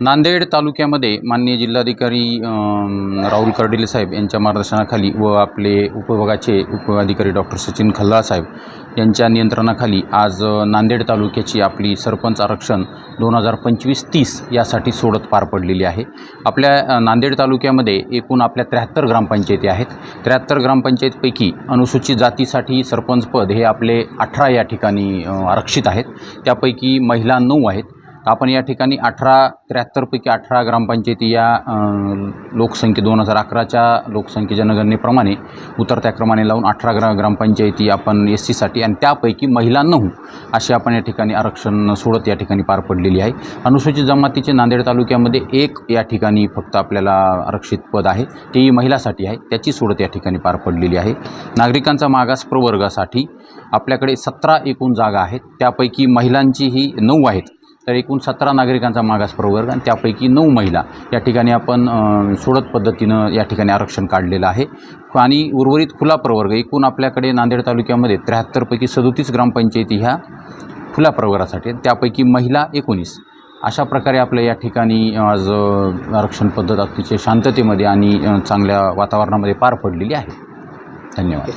नांदेड तालुक्यामध्ये माननीय जिल्हाधिकारी राहुल कर्डिले साहेब यांच्या मार्गदर्शनाखाली व आपले उपविभागाचे उपअधिकारी डॉक्टर सचिन खल्लाळ साहेब यांच्या नियंत्रणाखाली आज नांदेड तालुक्याची आपली सरपंच आरक्षण दोन हजार पंचवीस तीस यासाठी सोडत पार पडलेली आहे. आपल्या नांदेड तालुक्यामध्ये एकूण आपल्या त्र्याहत्तर ग्रामपंचायती आहेत. त्र्याहत्तर ग्रामपंचायतपैकी अनुसूचित जातीसाठी सरपंच पद हे आपले अठरा या ठिकाणी आरक्षित आहेत. त्यापैकी महिला नऊ आहेत. आपण या ठिकाणी अठरा त्र्याहत्तरपैकी अठरा ग्रामपंचायती या लोकसंख्ये दोन हजार अकराच्या लोकसंख्ये जनगणनेप्रमाणे उतरत्या क्रमाने लावून अठरा ग्रा ग्रामपंचायती आपण एस सीसाठी आणि त्यापैकी महिला असे आपण या ठिकाणी आरक्षण सोडत या ठिकाणी पार पडलेली आहे. अनुसूचित जमातीचे नांदेड तालुक्यामध्ये एक या ठिकाणी फक्त आपल्याला आरक्षित पद आहे. तेही महिलासाठी आहे. त्याची सोडत या ठिकाणी पार पडलेली आहे. नागरिकांचा मागास प्रवर्गासाठी आपल्याकडे सतरा एकूण जागा आहेत. त्यापैकी महिलांची ही नऊ आहेत. तर एकूण सतरा नागरिकांचा मागास प्रवर्ग आणि त्यापैकी नऊ महिला या ठिकाणी आपण सोडत पद्धतीनं या ठिकाणी आरक्षण काढलेलं आहे. आणि उर्वरित खुला प्रवर्ग एकूण आपल्याकडे नांदेड तालुक्यामध्ये त्र्याहत्तरपैकी सदोतीस ग्रामपंचायती ह्या खुल्या प्रवर्गासाठी आहेत. त्यापैकी महिला एकोणीस. अशा प्रकारे आपलं या ठिकाणी आज आरक्षण पद्धत अतिशय शांततेमध्ये आणि चांगल्या वातावरणामध्ये पार पडलेली आहे. धन्यवाद.